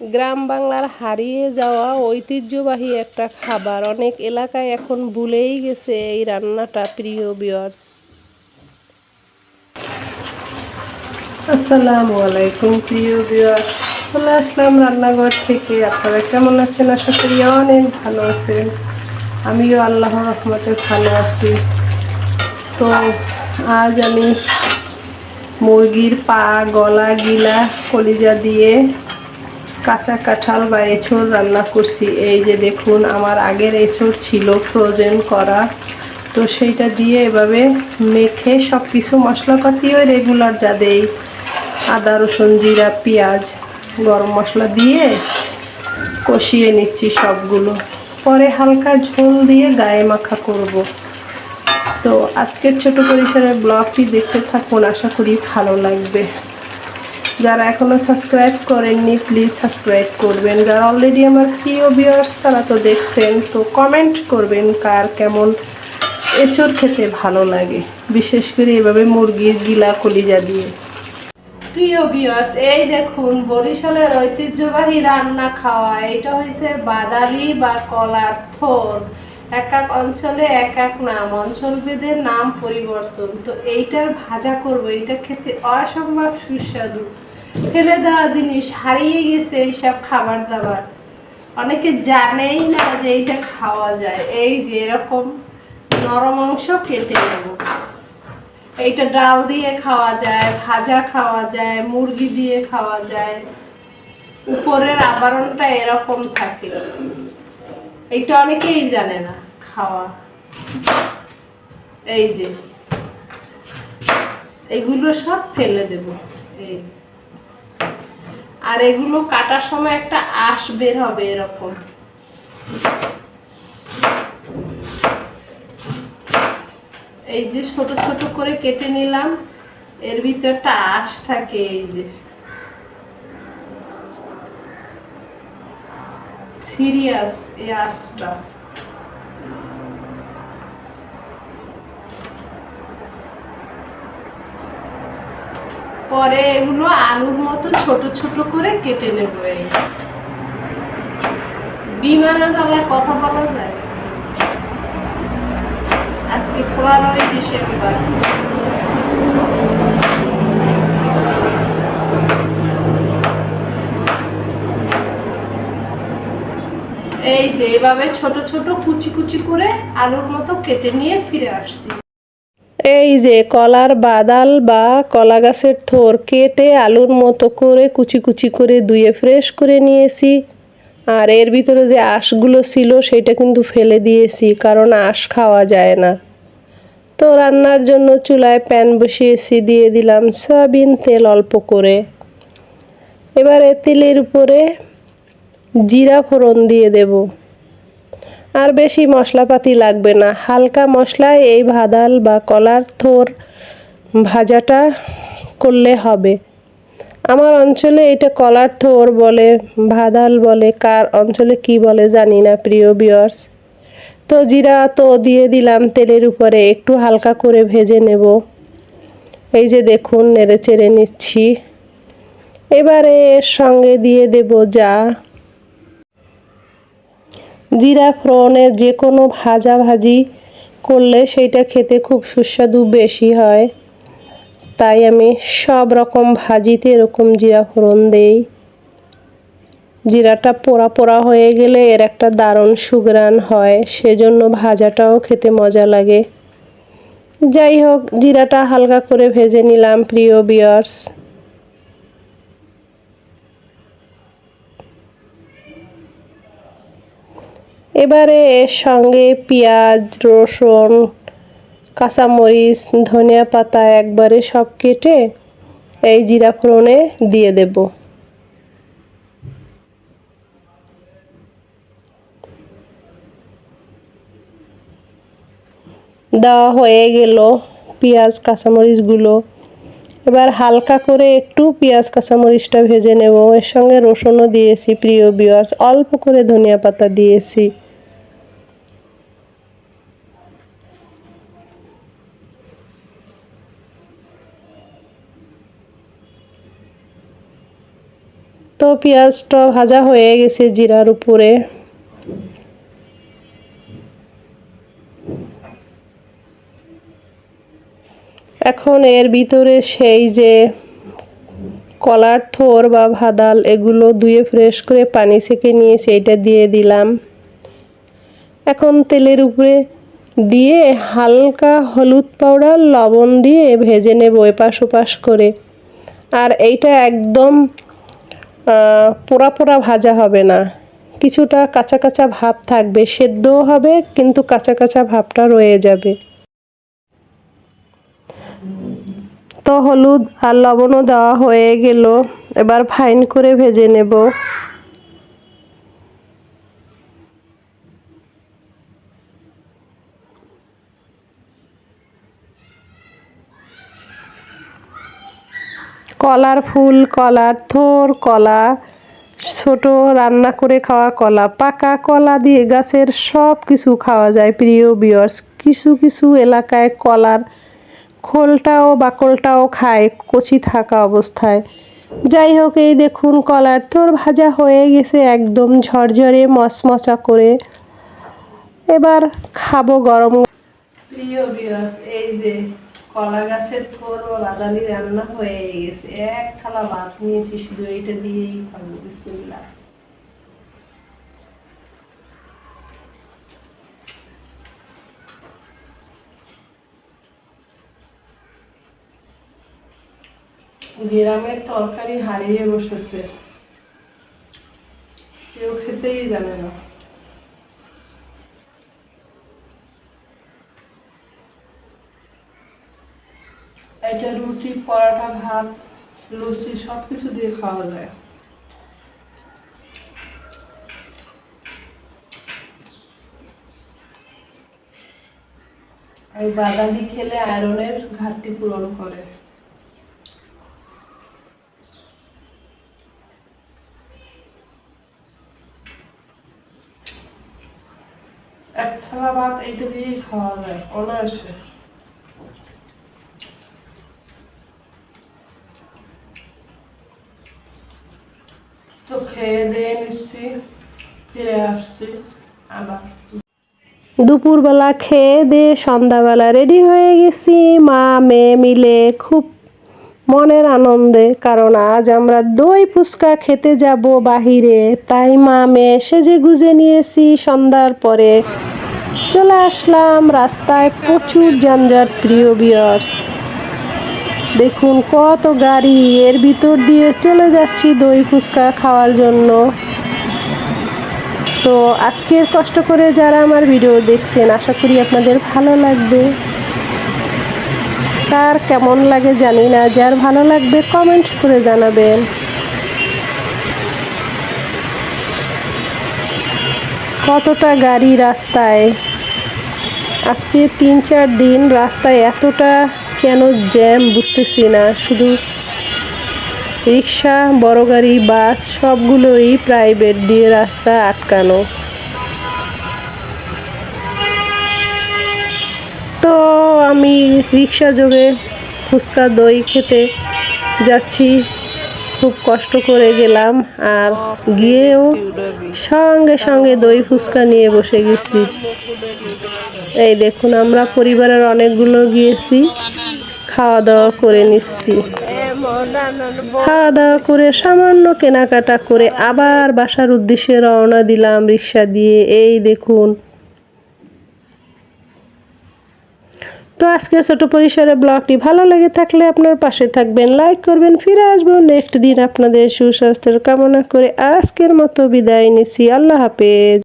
গ্রাম বাংলার হারিয়ে যাওয়া ঐতিহ্যবাহী একটা খাবার অনেক এলাকায় এখন ভুলেই গেছে এই রান্নাটা, প্রিয় বিয়ার্স আসসালামু আলাইকুম, প্রিয় বিয়ার্স চলে আসলাম রান্নাঘর থেকে। আপনারা কেমন আছেন? আশা করি অনেক ভালো আছেন। আমিও আল্লাহ রহমতে ভালো আছি। তো আজ আমি মুরগির পা, গলা, গিলা, কলিজা দিয়ে কাঁচা কাঁঠাল বা এঁচড় রান্না করছি। এই যে দেখুন, আমার আগের এঁচড় ছিল ফ্রোজেন করা। তো সেইটা দিয়ে এভাবে মেখে সব কিছু মশলাপাতিও রেগুলার যা দেই। আদা, রসুন, জিরা, পেঁয়াজ গরম মশলা দিয়ে কষিয়ে নিচ্ছি সবগুলো। পরে হালকা ঝোল দিয়ে গায়ে মাখা করব। তো আজকের ছোট পরিসরের ব্লগটি দেখতে থাকুন, আশা করি ভালো লাগবে। যারা এখনও সাবস্ক্রাইব করেননি প্লিজ সাবস্ক্রাইব করবেন। যারা অলরেডি আমার প্রিয় ভিউয়ার্স তারা তো দেখছেন, তো কমেন্ট করবেন কার কেমন এঁচড় খেতে ভালো লাগে। বিশেষ করে এভাবে মুরগির গিলা কলিজা দিয়ে। প্রিয় ভিউয়ার্স এই দেখুন, বরিশালের ঐতিহ্যবাহী রান্না খাওয়া। এটা হয়েছে বাদালি বা কলার থোর। এক এক অঞ্চলে এক এক নাম অঞ্চল ভেদে নাম পরিবর্তন। তো এইটার ভাজা করব, এইটা খেতে অসম্ভব সুস্বাদু। ফেলে দেওয়া জিনিস, হারিয়ে গেছে এইসব খাবার দাবার। অনেকে জানেই না যে এইটা খাওয়া যায়। এই যে এরকম নরম অংশ কেটে নেব। এইটা ডাল দিয়ে খাওয়া যায়, ভাজা খাওয়া যায়, মুরগি দিয়ে খাওয়া যায়। উপরের আবরণটা এরকম থাকে। এইটা অনেকেই জানে না খাওয়া। এই যে, এগুলো সব ফেলে দেব। এই। আর এগুলো কাটার সময় একটা আঁশ বের হবে এরকম। এই যে ছোট ছোট করে কেটে নিলাম, এর ভিতরে একটা আঁশ থাকে এই যে। সিরিয়াস এই আঁশটা। পরে এগুলো আলুর মতো ছোট ছোট করে কেটে নেব এই। জ্বালায় কথা বলা যায়? আজকে পনেরোই ডিসেম্বর। এই যে এভাবে ছোট ছোট কুচি কুচি করে আলুর মতো কেটে নিয়ে ফিরে আসছি। এই যে কলার বাদাল বা কলা গাছের থোর কেটে আলুর মতো করে কুচি কুচি করে ধুয়ে ফ্রেশ করে নিয়েছি। আর এর ভিতরে যে আঁশগুলো ছিল সেটা কিন্তু ফেলে দিয়েছি, কারণ আঁশ খাওয়া যায় না। তো রান্নার জন্য চুলায় প্যান বসিয়েছি, দিয়ে দিলাম সয়াবিন তেল অল্প করে। এবারে তেলের উপরে জিরা ফোড়ন দিয়ে দেব। আর বেশি মশলাপাতি লাগবে না। হালকা মশলায় এই ভাদাল বা কলার থোর ভাজাটা করলে হবে। আমার অঞ্চলে এটা কলার থোর বলে ভাদাল বলে, কার অঞ্চলে কি বলে জানি না, প্রিয় বিয়ার্স তো জিরা তো দিয়ে দিলাম তেলের উপরে, একটু হালকা করে ভেজে নেব। এই যে দেখুন, নেড়ে চেড়ে নিচ্ছি। এবারে এর সঙ্গে দিয়ে দেব যা। জিরা ফ্রনে যে কোনো ভাজা ভাজি করলে সেইটা খেতে খুব সুস্বাদু বেশি হয়। তাই আমি সব রকম ভাজিতে এরকম জিরা ফোড়ন দেই। জিরাটা পোড়া পোড়া হয়ে গেলে এর একটা দারুণ সুগ্রান হয়, সেজন্য ভাজাটাও খেতে মজা লাগে। যাই হোক, জিরাটা হালকা করে ভেজে নিলাম, প্রিয় বিয়ার্স এবারে এর সঙ্গে পেঁয়াজ, রসুন, কাঁচামরিচ, ধনিয়া পাতা একবারে সব কেটে এই জিরা ফোড়নে দিয়ে দেব। দেওয়া হয়ে গেল পেঁয়াজ, কাঁচামরিচগুলো এবার হালকা করে একটু পেঁয়াজ, কাঁচামরিচটা ভেজে নেব। এর সঙ্গে রসুনও দিয়েছি, প্রিয় বিয়ার্স অল্প করে ধনিয়া পাতা দিয়েছি। তো পেঁয়াজটা ভাজা হয়ে গেছে জিরার উপরে। এখন এর ভিতরে সেই যে কলার থোর বা ভাদাল, এগুলো ধুয়ে ফ্রেশ করে পানি সেকে নিয়ে সেইটা দিয়ে দিলাম। এখন তেলের উপরে দিয়ে হালকা হলুদ পাউডার, লবণ দিয়ে ভেজে নেব এপাশ ওপাশ করে। আর এইটা একদম পোড়া পোড়া ভাজা হবে না। কিছুটা কাঁচা কাঁচা ভাব থাকবে, সেদ্ধও হবে, কিন্তু কাঁচা কাঁচা ভাবটা রয়ে যাবে। তো হলুদ আর লবণও দেওয়া হয়ে গেল। এবার ফাইন করে ভেজে নেব। কলার ফুল, কলার থোর, কলা, ছোট রান্না করে খাওয়া কলা, পাকা কলা দিয়ে গাছের সব কিছু খাওয়া যায়। প্রিয় বিয়ার্স কিছু কিছু এলাকায় কলার খোলটাও বাকলটাও খায়, কচি থাকা অবস্থায়। যাই হোক, এই দেখুন কলার তোর ভাজা হয়ে গেছে একদম ঝরঝরে মচমচা করে। এবার খাব গরম। এই যে কলা গাছের থোর ও বাদালি রান্না হয়ে গেছে। এক থালা ভাত নিয়েছি, শুধু এইটা দিয়েই খাব, বিসমিল্লাহ। গ্রামের তরকারি হারিয়ে বসেছে। কেউ খেতেই জানে না। এটা রুটি, পরোটা, ভাত লুচি সব কিছু দিয়ে খাওয়া যায়। এই বাদালি খেলে আয়রনের ঘাটতি পূরণ করে এক এইটা দিয়েই খেয়ে ফিরে আসছি আবার। দুপুরবেলা খেয়ে সন্ধ্যাবেলা রেডি হয়ে গেছি, মা মেয়ে মিলে খুব মনের আনন্দে, কারণ আজ আমরা দই ফুচকা খেতে যাব বাহিরে। তাই মা মেয়ে সেজে গুজে নিয়েছি, সন্ধ্যার পরে চলে আসলাম রাস্তায় প্রচুর যানজট, প্রিয় বিয়ার্স দেখুন কত গাড়ি এর ভিতর দিয়ে চলে যাচ্ছি দই ফুচকা খাওয়ার জন্য। তো আজকের কষ্ট করে যারা আমার ভিডিও দেখছেন, আশা করি আপনাদের ভালো লাগবে। কার কেমন লাগে জানি না, যার ভালো লাগবে কমেন্ট করে জানাবেন। কতটা গাড়ি রাস্তায়? আজকে তিন, চার দিন রাস্তায় এতটা কেন জ্যাম বুঝতেছি না। শুধু রিক্সা, বড় গাড়ি, বাস সবগুলোই প্রাইভেট দিয়ে রাস্তা আটকানো। তো আমি রিক্সা যোগে ফুচকা, দই খেতে যাচ্ছি। খুব কষ্ট করে গেলাম আর গিয়েও সঙ্গে সঙ্গে দই ফুচকা নিয়ে বসে গেছি। এই দেখুন, আমরা পরিবারের অনেকগুলো গিয়েছি খাওয়া দাওয়া করে নিচ্ছি। খাওয়া দাওয়া করে সামান্য কেনাকাটা করে আবার বাসার উদ্দেশ্যে রওনা দিলাম রিক্সা দিয়ে। এই দেখুন তো আজকে ছোট পরিসরে ব্লগটি ভালো লেগে থাকলে আপনার পাশে থাকবেন লাইক করবেন, ফিরে আসব নেক্সট দিন আপনাদের সুস্বাস্থ্যের কামনা করে আজকের মতো বিদায় নিছি আল্লাহ হাফেজ।